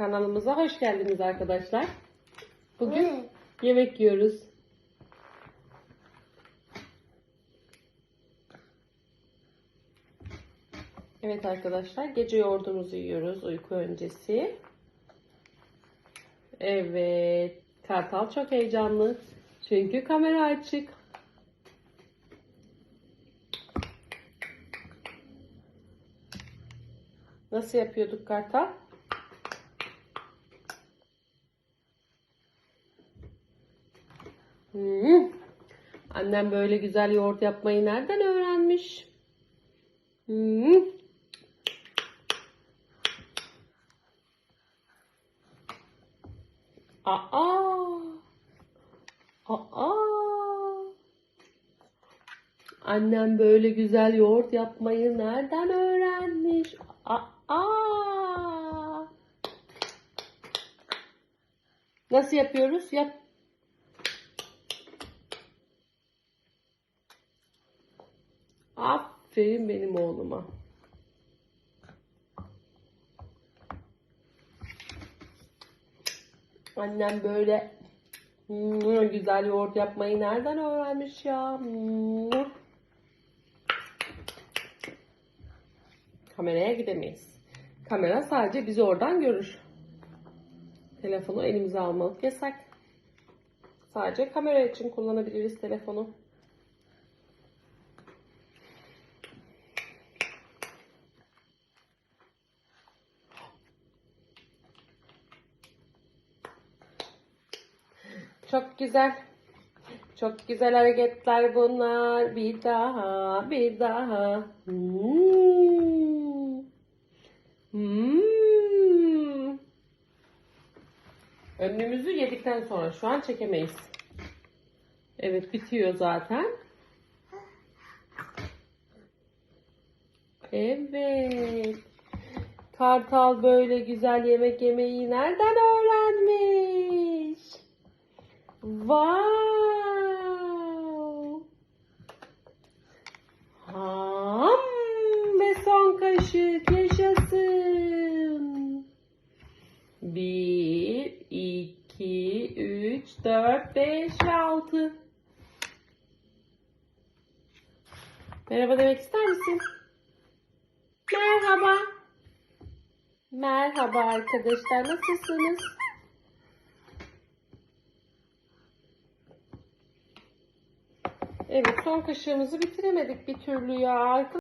Kanalımıza hoş geldiniz arkadaşlar. Bugün Evet. yemek yiyoruz. Evet arkadaşlar, gece yoğurdumuzu yiyoruz uyku öncesi. Evet, Kartal çok heyecanlı. Çünkü kamera açık. Nasıl yapıyorduk Kartal? Hmm. Annem böyle güzel yoğurt yapmayı nereden öğrenmiş? Hmm. Aa. Aa. Annem böyle güzel yoğurt yapmayı nereden öğrenmiş? Aa. Nasıl yapıyoruz? Yap. Aferin benim oğluma. Annem böyle güzel yoğurt yapmayı nereden öğrenmiş ya? Kameraya gidemeyiz. Kamera sadece bizi oradan görür. Telefonu elimize almalık yasak. Sadece kamera için kullanabiliriz telefonu. Çok güzel. Çok güzel hareketler bunlar. Bir daha, bir daha. Hmm. Hmm. Önlüğümüzü yedikten sonra şu an çekemeyiz. Evet bitiyor zaten. Evet. Kartal böyle güzel yemek yemeyi nereden öğrenmiş? Wow. Ham ve son kaşık yaşasın. Bir, iki, üç, dört, beş altı. Merhaba demek ister misin? Merhaba. Merhaba arkadaşlar nasılsınız? Evet son kaşığımızı bitiremedik bir türlü ya.